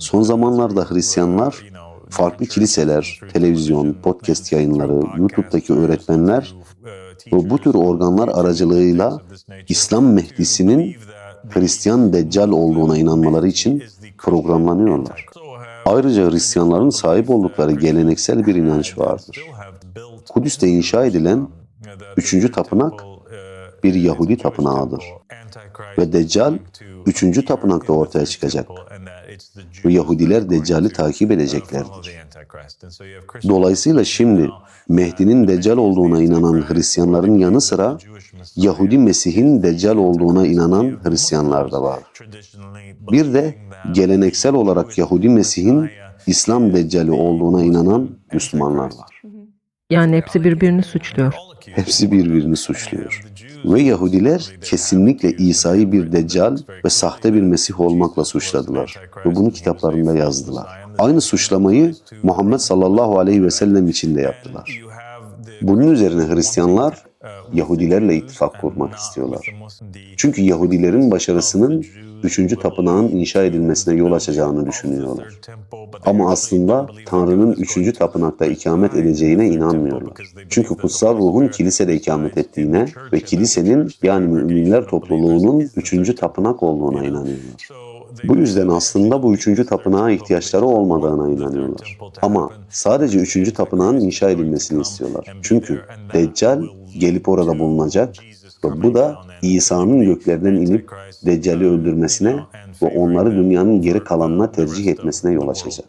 Son zamanlarda Hristiyanlar farklı kiliseler, televizyon, podcast yayınları, YouTube'daki öğretmenler ve bu tür organlar aracılığıyla İslam Mehdisi'nin Hristiyan Deccal olduğuna inanmaları için programlanıyorlar. Ayrıca Hristiyanların sahip oldukları geleneksel bir inanç vardır. Kudüs'te inşa edilen üçüncü tapınak bir Yahudi tapınağıdır. Ve Deccal üçüncü tapınakta ortaya çıkacak. Ve Yahudiler Deccal'i takip edeceklerdir. Dolayısıyla şimdi Mehdi'nin Deccal olduğuna inanan Hristiyanların yanı sıra Yahudi Mesih'in Deccal olduğuna inanan Hristiyanlar da var. Bir de geleneksel olarak Yahudi Mesih'in İslam Deccali olduğuna inanan Müslümanlar var. Yani hepsi birbirini suçluyor. Hepsi birbirini suçluyor. Ve Yahudiler kesinlikle İsa'yı bir deccal ve sahte bir mesih olmakla suçladılar. Ve bunu kitaplarında yazdılar. Aynı suçlamayı Muhammed sallallahu aleyhi ve sellem için de yaptılar. Bunun üzerine Hristiyanlar Yahudilerle ittifak kurmak istiyorlar. Çünkü Yahudilerin başarısının üçüncü tapınağın inşa edilmesine yol açacağını düşünüyorlar. Ama aslında Tanrı'nın üçüncü tapınakta ikamet edeceğine inanmıyorlar. Çünkü kutsal ruhun kilisede ikamet ettiğine ve kilisenin yani müminler topluluğunun üçüncü tapınak olduğuna inanıyorlar. Bu yüzden aslında bu üçüncü tapınağa ihtiyaçları olmadığına inanıyorlar. Ama sadece üçüncü tapınağın inşa edilmesini istiyorlar. Çünkü Deccal gelip orada bulunacak ve bu da İsa'nın göklerden inip Deccal'i öldürmesine ve onları dünyanın geri kalanına tercih etmesine yol açacak.